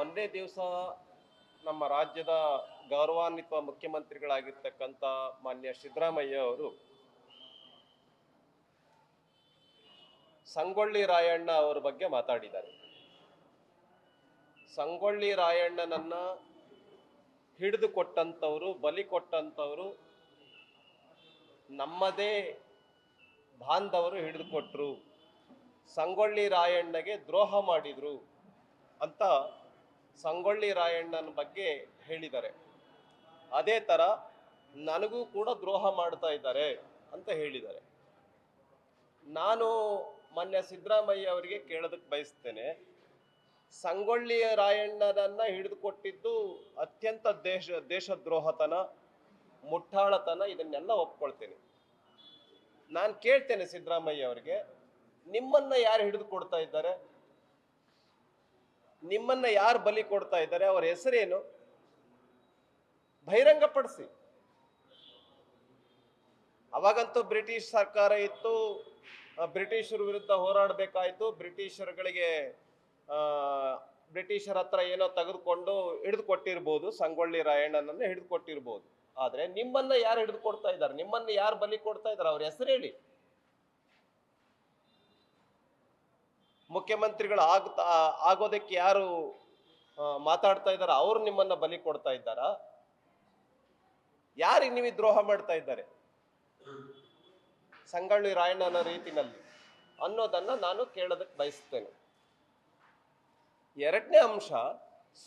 ಮೊನ್ನೆ ದಿವಸ ನಮ್ಮ ರಾಜ್ಯದ ಗೌರವಾನ್ವಿತ ಮುಖ್ಯಮಂತ್ರಿಗಳಾಗಿರ್ತಕ್ಕಂಥ ಮಾನ್ಯ ಸಿದ್ದರಾಮಯ್ಯ ಅವರು ಸಂಗೊಳ್ಳಿ ರಾಯಣ್ಣ ಅವರ ಬಗ್ಗೆ ಮಾತಾಡಿದ್ದಾರೆ. ಸಂಗೊಳ್ಳಿ ರಾಯಣ್ಣನನ್ನ ಹಿಡಿದು ಕೊಟ್ಟಂಥವ್ರು, ಬಲಿ ಕೊಟ್ಟಂಥವ್ರು, ನಮ್ಮದೇ ಬಾಂಧವರು ಹಿಡಿದು ಕೊಟ್ಟರು ಸಂಗೊಳ್ಳಿ ರಾಯಣ್ಣಗೆ ದ್ರೋಹ ಮಾಡಿದ್ರು ಅಂತ ಸಂಗೊಳ್ಳಿ ರಾಯಣ್ಣನ ಬಗ್ಗೆ ಹೇಳಿದ್ದಾರೆ. ಅದೇ ಥರ ನನಗೂ ಕೂಡ ದ್ರೋಹ ಮಾಡ್ತಾ ಇದ್ದಾರೆ ಅಂತ ಹೇಳಿದ್ದಾರೆ. ನಾನು ಮೊನ್ನೆ ಸಿದ್ದರಾಮಯ್ಯ ಅವರಿಗೆ ಕೇಳೋದಕ್ಕೆ ಬಯಸ್ತೇನೆ. ಸಂಗೊಳ್ಳಿ ರಾಯಣ್ಣನನ್ನು ಹಿಡಿದುಕೊಟ್ಟಿದ್ದು ಅತ್ಯಂತ ದೇಶ, ದೇಶದ್ರೋಹತನ, ಮುಟ್ಟಾಳತನ ಇದನ್ನೆಲ್ಲ ಒಪ್ಕೊಳ್ತೇನೆ. ನಾನು ಕೇಳ್ತೇನೆ ಸಿದ್ದರಾಮಯ್ಯ ಅವರಿಗೆ, ನಿಮ್ಮನ್ನ ಯಾರು ಹಿಡಿದು ಕೊಡ್ತಾ ಇದ್ದಾರೆ? ನಿಮ್ಮನ್ನ ಯಾರು ಬಲಿ ಕೊಡ್ತಾ ಇದ್ದಾರೆ, ಅವರ ಹೆಸರೇನು? ಬಹಿರಂಗಪಡಿಸಿ. ಅವಾಗಂತೂ ಬ್ರಿಟಿಷ್ ಸರ್ಕಾರ ಇತ್ತು ಬ್ರಿಟಿಷರ ವಿರುದ್ಧ ಹೋರಾಡಬೇಕಾಯ್ತು, ಬ್ರಿಟಿಷರುಗಳಿಗೆ ಬ್ರಿಟಿಷರ ಹತ್ರ ಏನೋ ತೆಗೆದುಕೊಂಡು ಹಿಡಿದು ಕೊಟ್ಟಿರ್ಬೋದು ಸಂಗೊಳ್ಳಿ ರಾಯಣ್ಣನನ್ನು ಹಿಡಿದು ಕೊಟ್ಟಿರ್ಬೋದು ಆದರೆ ನಿಮ್ಮನ್ನ ಯಾರು ಹಿಡಿದು ಕೊಡ್ತಾ ಇದ್ದಾರೆ? ನಿಮ್ಮನ್ನ ಯಾರು ಬಲಿ ಕೊಡ್ತಾ ಇದ್ದಾರೆ? ಅವ್ರ ಹೆಸರು ಹೇಳಿ. ಮುಖ್ಯಮಂತ್ರಿಗಳು ಆಗ್ತಾ, ಆಗೋದಕ್ಕೆ ಯಾರು ಮಾತಾಡ್ತಾ ಇದ್ದಾರೆ? ಅವ್ರು ನಿಮ್ಮನ್ನ ಬಲಿ ಕೊಡ್ತಾ ಇದ್ದಾರಾ? ಯಾರಿಗೆ ನೀವು ದ್ರೋಹ ಮಾಡ್ತಾ ಇದ್ದಾರೆ? ಸಂಗೊಳ್ಳಿ ರಾಯಣ್ಣನ ರೀತಿನಲ್ಲಿ ಅನ್ನೋದನ್ನ ನಾನು ಕೇಳೋದಕ್ಕೆ ಬಯಸ್ತೇನೆ. ಎರಡನೇ ಅಂಶ,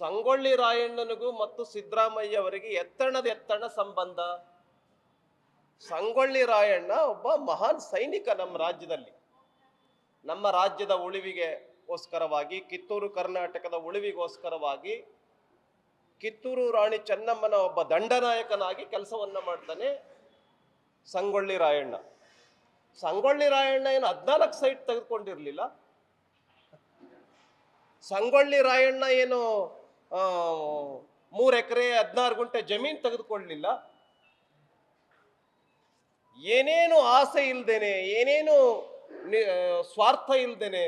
ಸಂಗೊಳ್ಳಿ ರಾಯಣ್ಣನಿಗೂ ಮತ್ತು ಸಿದ್ದರಾಮಯ್ಯ ಅವರಿಗೆ ಎತ್ತಣದ ಎತ್ತಣ ಸಂಬಂಧ. ಸಂಗೊಳ್ಳಿ ರಾಯಣ್ಣ ಒಬ್ಬ ಮಹಾನ್ ಸೈನಿಕ ನಮ್ಮ ರಾಜ್ಯದಲ್ಲಿ. ನಮ್ಮ ರಾಜ್ಯದ ಉಳಿವಿಗೆಗೋಸ್ಕರವಾಗಿ, ಕಿತ್ತೂರು ಕರ್ನಾಟಕದ ಉಳಿವಿಗೋಸ್ಕರವಾಗಿ ಕಿತ್ತೂರು ರಾಣಿ ಚೆನ್ನಮ್ಮನ ಒಬ್ಬ ದಂಡನಾಯಕನಾಗಿ ಕೆಲಸವನ್ನ ಮಾಡ್ತಾನೆ ಸಂಗೊಳ್ಳಿ ರಾಯಣ್ಣ. ಸಂಗೊಳ್ಳಿ ರಾಯಣ್ಣ ಏನು ಹದ್ನಾಲ್ಕು ಸೈಟ್ ತೆಗೆದುಕೊಂಡಿರಲಿಲ್ಲ. ಸಂಗೊಳ್ಳಿ ರಾಯಣ್ಣ ಏನು ಮೂರು ಎಕರೆ, ಹದಿನಾರು ಗುಂಟೆ ಜಮೀನು ತೆಗೆದುಕೊಳ್ಳಲಿಲ್ಲ. ಏನೇನು ಆಸೆ ಇಲ್ದೇನೆ, ಏನೇನು ಸ್ವಾರ್ಥ ಇಲ್ಲದೇನೆ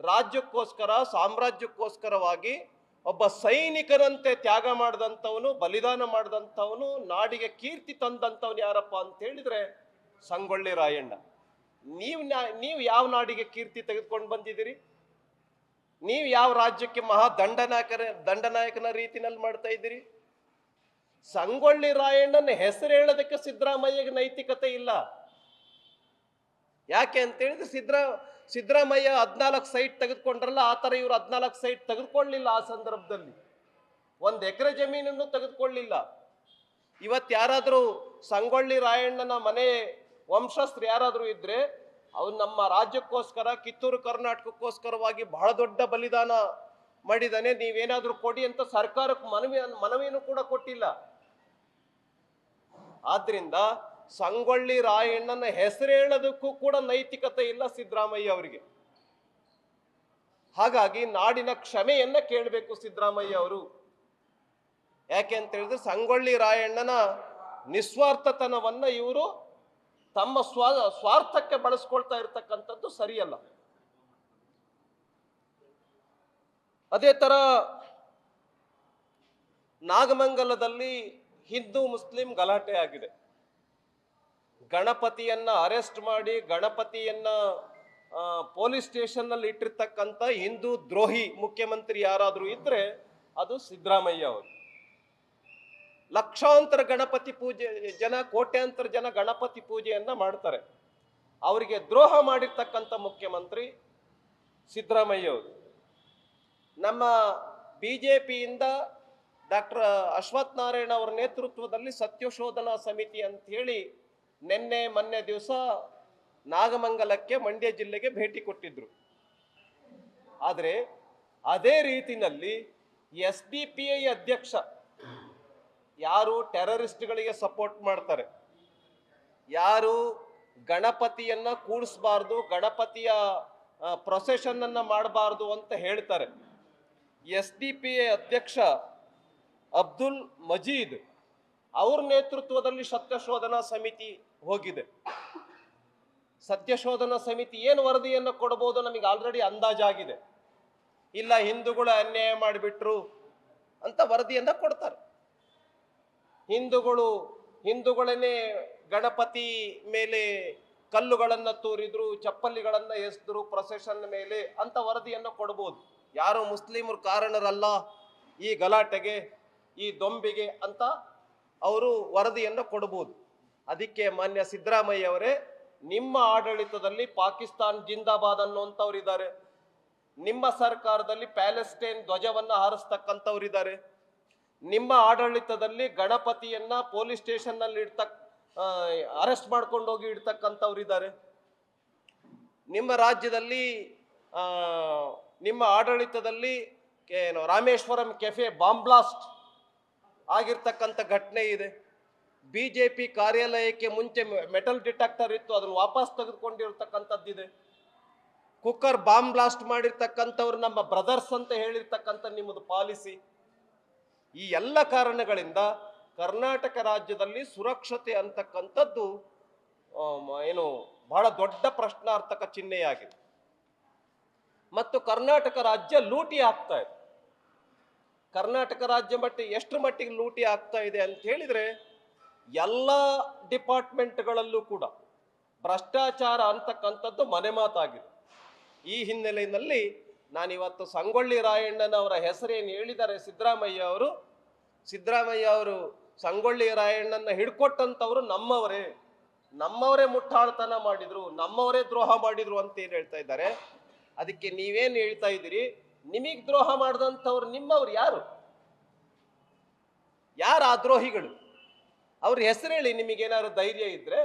ರಾಜ್ಯಕ್ಕೋಸ್ಕರ, ಸಾಮ್ರಾಜ್ಯಕ್ಕೋಸ್ಕರವಾಗಿ ಒಬ್ಬ ಸೈನಿಕರಂತೆ ತ್ಯಾಗ ಮಾಡಿದಂಥವನು, ಬಲಿದಾನ ಮಾಡಿದಂಥವನು, ನಾಡಿಗೆ ಕೀರ್ತಿ ತಂದಂಥವನು ಯಾರಪ್ಪ ಅಂತ ಹೇಳಿದ್ರೆ ಸಂಗೊಳ್ಳಿ ರಾಯಣ್ಣ. ನೀವು ನೀವು ಯಾವ ನಾಡಿಗೆ ಕೀರ್ತಿ ತೆಗೆದುಕೊಂಡು ಬಂದಿದ್ದೀರಿ? ನೀವು ಯಾವ ರಾಜ್ಯಕ್ಕೆ ಮಹಾ ದಂಡನಾಯಕರ, ದಂಡನಾಯಕನ ರೀತಿನಲ್ಲಿ ಮಾಡ್ತಾ ಇದ್ದೀರಿ? ಸಂಗೊಳ್ಳಿ ರಾಯಣ್ಣನ ಹೆಸರು ಹೇಳೋದಕ್ಕೆ ಸಿದ್ದರಾಮಯ್ಯಗೆ ನೈತಿಕತೆ ಇಲ್ಲ. ಯಾಕೆ ಅಂತೇಳಿದ್ರೆ ಸಿದ್ದರಾ, ಸಿದ್ದರಾಮಯ್ಯ ಹದ್ನಾಲ್ಕು ಸೈಟ್ ತೆಗೆದುಕೊಂಡ್ರಲ್ಲ, ಆ ಥರ ಇವರು ಹದ್ನಾಲ್ಕು ಸೈಟ್ ತೆಗೆದುಕೊಳ್ಳಿಲ್ಲ ಆ ಸಂದರ್ಭದಲ್ಲಿ. ಒಂದು ಎಕರೆ ಜಮೀನನ್ನು ತೆಗೆದುಕೊಳ್ಳಿಲ್ಲ. ಇವತ್ತು ಯಾರಾದರೂ ಸಂಗೊಳ್ಳಿ ರಾಯಣ್ಣನ ಮನೆ ವಂಶಸ್ಥರು ಯಾರಾದರೂ ಇದ್ದರೆ ಅವ್ನು ನಮ್ಮ ರಾಜ್ಯಕ್ಕೋಸ್ಕರ, ಕಿತ್ತೂರು ಕರ್ನಾಟಕಕ್ಕೋಸ್ಕರವಾಗಿ ಬಹಳ ದೊಡ್ಡ ಬಲಿದಾನ ಮಾಡಿದಾನೆ. ನೀವೇನಾದರೂ ಕೊಡಿ ಅಂತ ಸರ್ಕಾರಕ್ಕೆ ಮನವಿ, ಮನವಿಯನ್ನು ಕೂಡ ಕೊಟ್ಟಿಲ್ಲ. ಆದ್ರಿಂದ ಸಂಗೊಳ್ಳಿ ರಾಯಣ್ಣನ ಹೆಸರು ಹೇಳೋದಕ್ಕೂ ಕೂಡ ನೈತಿಕತೆ ಇಲ್ಲ ಸಿದ್ದರಾಮಯ್ಯ ಅವರಿಗೆ. ಹಾಗಾಗಿ ನಾಡಿನ ಕ್ಷಮೆಯನ್ನ ಕೇಳಬೇಕು ಸಿದ್ದರಾಮಯ್ಯ ಅವರು. ಯಾಕೆ ಅಂತ ಹೇಳಿದ್ರೆ ಸಂಗೊಳ್ಳಿ ರಾಯಣ್ಣನ ನಿಸ್ವಾರ್ಥತನವನ್ನ ಇವರು ತಮ್ಮ ಸ್ವ, ಸ್ವಾರ್ಥಕ್ಕೆ ಬಳಸ್ಕೊಳ್ತಾ ಇರತಕ್ಕಂಥದ್ದು ಸರಿಯಲ್ಲ. ಅದೇ ತರ ನಾಗಮಂಗಲದಲ್ಲಿ ಹಿಂದೂ ಮುಸ್ಲಿಂ ಗಲಾಟೆ ಆಗಿದೆ. ಗಣಪತಿಯನ್ನ ಅರೆಸ್ಟ್ ಮಾಡಿ ಗಣಪತಿಯನ್ನ ಪೊಲೀಸ್ ಸ್ಟೇಷನ್ನಲ್ಲಿ ಇಟ್ಟಿರ್ತಕ್ಕಂಥ ಹಿಂದೂ ದ್ರೋಹಿ ಮುಖ್ಯಮಂತ್ರಿ ಯಾರಾದರೂ ಇದ್ರೆ ಅದು ಸಿದ್ದರಾಮಯ್ಯ ಅವರು. ಲಕ್ಷಾಂತರ ಗಣಪತಿ ಪೂಜೆ, ಜನ, ಕೋಟ್ಯಾಂತರ ಜನ ಗಣಪತಿ ಪೂಜೆಯನ್ನ ಮಾಡ್ತಾರೆ. ಅವರಿಗೆ ದ್ರೋಹ ಮಾಡಿರ್ತಕ್ಕಂಥ ಮುಖ್ಯಮಂತ್ರಿ ಸಿದ್ದರಾಮಯ್ಯ ಅವರು. ನಮ್ಮ ಬಿ ಜೆ ಪಿಯಿಂದ ಡಾಕ್ಟರ್ ಅಶ್ವಥ್ ನಾರಾಯಣ ಅವರ ನೇತೃತ್ವದಲ್ಲಿ ಸತ್ಯಶೋಧನಾ ಸಮಿತಿ ಅಂತ ಹೇಳಿ ನಿನ್ನೆ ಮೊನ್ನೆ ದಿವಸ ನಾಗಮಂಗಲಕ್ಕೆ ಮಂಡ್ಯ ಜಿಲ್ಲೆಗೆ ಭೇಟಿ ಕೊಟ್ಟಿದ್ರು. ಆದರೆ ಅದೇ ರೀತಿನಲ್ಲಿ ಎಸ್ ಡಿ ಪಿ ಐ ಅಧ್ಯಕ್ಷ ಯಾರು ಟೆರರಿಸ್ಟ್ಗಳಿಗೆ ಸಪೋರ್ಟ್ ಮಾಡ್ತಾರೆ. ಯಾರು ಗಣಪತಿಯನ್ನ ಕೂಡಿಸ್ಬಾರ್ದು, ಗಣಪತಿಯ ಪ್ರೊಸೆಷನ್ ಅನ್ನ ಮಾಡಬಾರ್ದು ಅಂತ ಹೇಳ್ತಾರೆ. ಎಸ್ ಡಿ ಪಿ ಐ ಅಧ್ಯಕ್ಷ ಅಬ್ದುಲ್ ಮಜೀದ್ ಅವ್ರ ನೇತೃತ್ವದಲ್ಲಿ ಸತ್ಯಶೋಧನಾ ಸಮಿತಿ ಹೋಗಿದೆ. ಸತ್ಯಶೋಧನಾ ಸಮಿತಿ ಏನು ವರದಿಯನ್ನು ಕೊಡಬಹುದು ನಮಗೆ ಆಲ್ರೆಡಿ ಅಂದಾಜಾಗಿದೆ ಇಲ್ಲ ಹಿಂದೂಗಳು ಅನ್ಯಾಯ ಮಾಡಿಬಿಟ್ರು ಅಂತ ವರದಿಯನ್ನ ಕೊಡ್ತಾರೆ. ಹಿಂದೂಗಳು, ಹಿಂದೂಗಳನ್ನೇ ಗಣಪತಿ ಮೇಲೆ ಕಲ್ಲುಗಳನ್ನು ತೂರಿದ್ರು, ಚಪ್ಪಲಿಗಳನ್ನು ಎಸೆದ್ರು, ಪ್ರೊಸೆಷನ್ ಮೇಲೆ ಅಂತ ವರದಿಯನ್ನು ಕೊಡ್ಬೋದು. ಯಾರು ಮುಸ್ಲಿಮರು ಕಾರಣರಲ್ಲ ಈ ಗಲಾಟೆಗೆ, ಈ ದೊಂಬಿಗೆ ಅಂತ ಅವರು ವರದಿಯನ್ನು ಕೊಡಬಹುದು. ಅದಕ್ಕೆ ಮಾನ್ಯ ಸಿದ್ದರಾಮಯ್ಯ ಅವರೇ, ನಿಮ್ಮ ಆಡಳಿತದಲ್ಲಿ ಪಾಕಿಸ್ತಾನ್ ಜಿಂದಾಬಾದ್ ಅನ್ನುವಂಥವ್ರು ಇದ್ದಾರೆ. ನಿಮ್ಮ ಸರ್ಕಾರದಲ್ಲಿ ಪ್ಯಾಲೆಸ್ಟೈನ್ ಧ್ವಜವನ್ನ ಹಾರಿಸ್ತಕ್ಕಂಥವ್ರಿದ್ದಾರೆ. ನಿಮ್ಮ ಆಡಳಿತದಲ್ಲಿ ಗಣಪತಿಯನ್ನ ಪೊಲೀಸ್ ಸ್ಟೇಷನ್ನಲ್ಲಿ ಇಡ್ತಕ್ ಅರೆಸ್ಟ್ ಮಾಡ್ಕೊಂಡು ಹೋಗಿ ಇಡ್ತಕ್ಕಂಥವ್ರಿದ್ದಾರೆ ನಿಮ್ಮ ರಾಜ್ಯದಲ್ಲಿ ನಿಮ್ಮ ಆಡಳಿತದಲ್ಲಿ, ಏನು, ರಾಮೇಶ್ವರಂ ಕೆಫೆ ಬಾಂಬ್ ಬ್ಲಾಸ್ಟ್ ಆಗಿರ್ತಕ್ಕಂಥ ಘಟನೆ ಇದೆ. ಬಿ ಜೆ ಪಿ ಕಾರ್ಯಾಲಯಕ್ಕೆ ಮುಂಚೆ ಮೆಟಲ್ ಡಿಟೆಕ್ಟರ್ ಇತ್ತು, ಅದನ್ನು ವಾಪಸ್ ತೆಗೆದುಕೊಂಡಿರ್ತಕ್ಕಂಥದ್ದಿದೆ ಕುಕ್ಕರ್ ಬಾಂಬ್ ಬ್ಲಾಸ್ಟ್ ಮಾಡಿರ್ತಕ್ಕಂಥವ್ರು ನಮ್ಮ ಬ್ರದರ್ಸ್ ಅಂತ ಹೇಳಿರ್ತಕ್ಕಂಥ ನಿಮ್ಮದು ಪಾಲಿಸಿ. ಈ ಎಲ್ಲ ಕಾರಣಗಳಿಂದ ಕರ್ನಾಟಕ ರಾಜ್ಯದಲ್ಲಿ ಸುರಕ್ಷತೆ ಅಂತಕ್ಕಂಥದ್ದು ಏನು ಬಹಳ ದೊಡ್ಡ ಪ್ರಶ್ನಾರ್ಥಕ ಚಿಹ್ನೆಯಾಗಿದೆ. ಮತ್ತು ಕರ್ನಾಟಕ ರಾಜ್ಯ ಲೂಟಿ ಆಗ್ತಾ ಇದೆ. ಕರ್ನಾಟಕ ರಾಜ್ಯ ಮಟ್ಟ ಎಷ್ಟು ಮಟ್ಟಿಗೆ ಲೂಟಿ ಆಗ್ತಾ ಇದೆ ಅಂತ ಹೇಳಿದ್ರೆ ಎಲ್ಲ ಡಿಪಾರ್ಟ್ಮೆಂಟ್ಗಳಲ್ಲೂ ಕೂಡ ಭ್ರಷ್ಟಾಚಾರ ಅಂತಕ್ಕಂಥದ್ದು ಮನೆ ಮಾತಾಗಿದೆ. ಈ ಹಿನ್ನೆಲೆಯಲ್ಲಿ ನಾನಿವತ್ತು ಸಂಗೊಳ್ಳಿ ರಾಯಣ್ಣನವರ ಹೆಸರೇನು ಹೇಳಿದ್ದಾರೆ ಸಿದ್ದರಾಮಯ್ಯ ಅವರು ಸಿದ್ದರಾಮಯ್ಯ ಅವರು ಸಂಗೊಳ್ಳಿ ರಾಯಣ್ಣನ ಹಿಡ್ಕೊಟ್ಟಂಥವ್ರು ನಮ್ಮವರೇ. ನಮ್ಮವರೇ ಮುಟ್ಟಾಳ್ತನ ಮಾಡಿದ್ರು, ನಮ್ಮವರೇ ದ್ರೋಹ ಮಾಡಿದ್ರು ಅಂತ ಏನು ಹೇಳ್ತಾ ಇದ್ದಾರೆ? ಅದಕ್ಕೆ ನೀವೇನು ಹೇಳ್ತಾ ಇದ್ದೀರಿ? ನಿಮಗೆ ದ್ರೋಹ ಮಾಡಿದಂಥವ್ರು ನಿಮ್ಮವ್ರು ಯಾರು? ಯಾರು ಆ ದ್ರೋಹಿಗಳು? ಅವ್ರ ಹೆಸರೇಳಿ, ನಿಮಗೇನಾದ್ರು ಧೈರ್ಯ ಇದ್ರೆ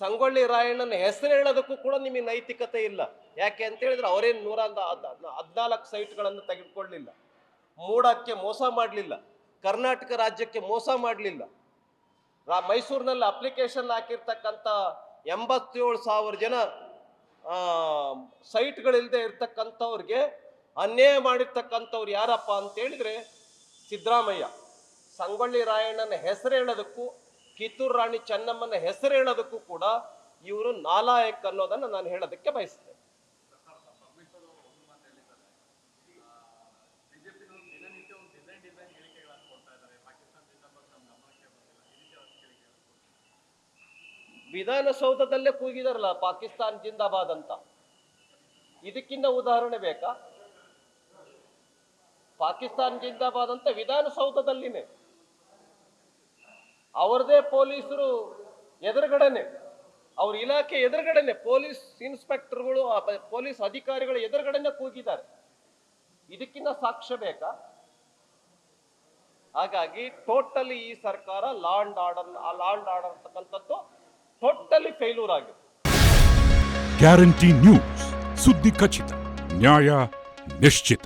ಸಂಗೊಳ್ಳಿ ರಾಯಣ್ಣನ ಹೆಸರು ಹೇಳೋದಕ್ಕೂ ಕೂಡ ನಿಮಗೆ ನೈತಿಕತೆ ಇಲ್ಲ. ಯಾಕೆ ಅಂತ ಹೇಳಿದ್ರೆ ಅವರೇನು ನೂರ ಹದಿನಾಲ್ಕು ಸೈಟ್ಗಳನ್ನು ತೆಗೆದುಕೊಳ್ಳಿಲ್ಲ. ಮೂಡಕ್ಕೆ ಮೋಸ ಮಾಡಲಿಲ್ಲ. ಕರ್ನಾಟಕ ರಾಜ್ಯಕ್ಕೆ ಮೋಸ ಮಾಡಲಿಲ್ಲ. ಮೈಸೂರಿನಲ್ಲಿ ಅಪ್ಲಿಕೇಶನ್ ಹಾಕಿರ್ತಕ್ಕಂಥ ಎಂಬತ್ತೇಳು ಸಾವಿರ ಜನ ಸೈಟ್ಗಳಿಲ್ಲದೆ ಇರ್ತಕ್ಕಂಥವ್ರಿಗೆ ಅನ್ಯಾಯ ಮಾಡಿರ್ತಕ್ಕಂಥವ್ರು ಯಾರಪ್ಪ ಅಂತ ಹೇಳಿದ್ರೆ ಸಿದ್ದರಾಮಯ್ಯ. ಸಂಗೊಳ್ಳಿ ರಾಯಣ್ಣನ ಹೆಸರು ಹೇಳೋದಕ್ಕೂ, ಕಿತ್ತೂರು ರಾಣಿ ಚೆನ್ನಮ್ಮನ ಹೆಸರು ಹೇಳೋದಕ್ಕೂ ಕೂಡ ಇವರು ನಾಲಾಯಕ್ ಅನ್ನೋದನ್ನು ನಾನು ಹೇಳೋದಕ್ಕೆ ಬಯಸ್ತೇನೆ. ವಿಧಾನಸೌಧದಲ್ಲೇ ಕೂಗಿದಾರಲ್ಲ, ಪಾಕಿಸ್ತಾನ್ ಜಿಂದಾಬಾದ್ ಅಂತ. ಇದಕ್ಕಿಂತ ಉದಾಹರಣೆ ಬೇಕಾ? ಪಾಕಿಸ್ತಾನ್ ಜಿಂದಾಬಾದ್ ಅಂತ ವಿಧಾನಸೌಧದಲ್ಲಿನೇ ಅವರದೇ ಪೊಲೀಸರು ಎದುರುಗಡೆನೆ, ಅವ್ರ ಇಲಾಖೆ ಎದುರುಗಡೆನೆ ಪೊಲೀಸ್ ಇನ್ಸ್ಪೆಕ್ಟರ್ಗಳು ಪೊಲೀಸ್ ಅಧಿಕಾರಿಗಳು ಎದುರುಗಡೆನೆ ಕೂಗಿದ್ದಾರೆ. ಇದಕ್ಕಿಂತ ಸಾಕ್ಷ್ಯ ಬೇಕಾ? ಹಾಗಾಗಿ ಟೋಟಲಿ ಈ ಸರ್ಕಾರ ಲಾಂಡ್ ಆರ್ಡರ್ ಆ ಲಾಂಡ್ ಆರ್ಡರ್ ಅಂತಕ್ಕಂಥದ್ದು ಟೋಟಲಿ ಫೇಲ್ಯೂರ್ ಆಗಿದೆ ಗ್ಯಾರಂಟಿ ನ್ಯೂಸ್ ಸುದ್ದಿ ಖಚಿತ ನ್ಯಾಯ ನಿಶ್ಚಿತ.